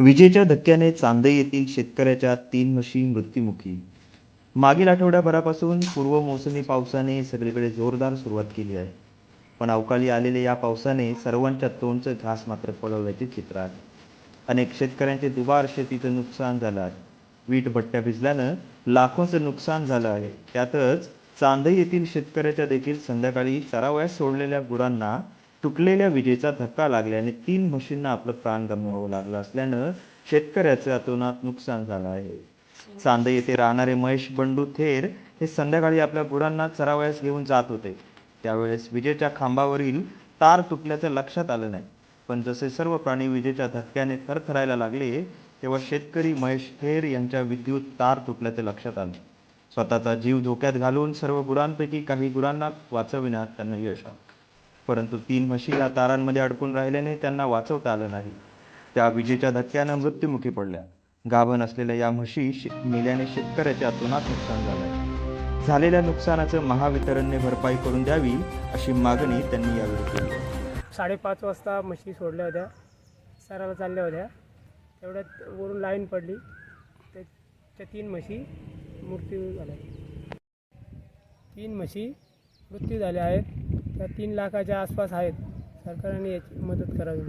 विजेच्या धक्क्याने चांदे येथील शेतकऱ्याच्या तीन म्हशी मृत्युमुखी. मागील आठवड्याभरापासून पूर्व मोसमी पावसाने सगळीकडे जोरदार सुरुवात केली आहे. पण अवकाळी आलेल्या या पावसाने सर्वांच्या तोंडचं घास मात्र पळवल्याचे चित्र आहे. अनेक शेतकऱ्यांचे दुबार शेतीचं नुकसान झालं आहे. वीट भट्ट्या भिजल्यानं लाखोंचं नुकसान झालं आहे. त्यातच चांदई येथील शेतकऱ्याच्या देखील संध्याकाळी चरावयास सोडलेल्या गुरांना तुटलेल्या विजेचा धक्का लागल्याने तीन म्हशींना आपलं प्राण गमवावं लागलं असल्यानं शेतकऱ्याचं अतोनात नुकसान झालं आहे. चांदई येथे राहणारे महेश बंडू थेर हे संध्याकाळी आपल्या गुरांना चरावयास घेऊन जात होते. त्यावेळेस विजेच्या खांबावरील तार तुटल्याचं लक्षात आलं नाही. पण जसे सर्व प्राणी विजेच्या धक्क्याने थरथरायला लागले तेव्हा शेतकरी महेश थेर यांच्या विद्युत तार तुटल्याचे लक्षात आले. स्वतःचा जीव धोक्यात घालून सर्व गुरांपैकी काही गुरांना वाचविण्यात त्यांना यश आलं. परंतु तीन म्हशी या तारांमध्ये अडकून राहिल्याने त्यांना वाचवता आलं नाही. त्या विजेच्या धक्क्यानं मृत्युमुखी पडल्या. गाभण असलेल्या या म्हशी शे- मेल्याने शेतकऱ्याच्या अतोनात नुकसान झालं. झालेल्या नुकसानाचं महावितरणने भरपाई करून द्यावी अशी मागणी त्यांनी यावेळी केली. साडेपाच वाजता म्हशी सोडल्या होत्या. सराला चालल्या होत्या. तेवढ्यात वरून लाईन पडली. त्याच्या त्या तीन म्हशी मृत्यू झाल्या. तीन म्हशी मृत्यू झाल्या आहेत. त्या तीन लाखाच्या आसपास आहेत. सरकारने याची मदत करावी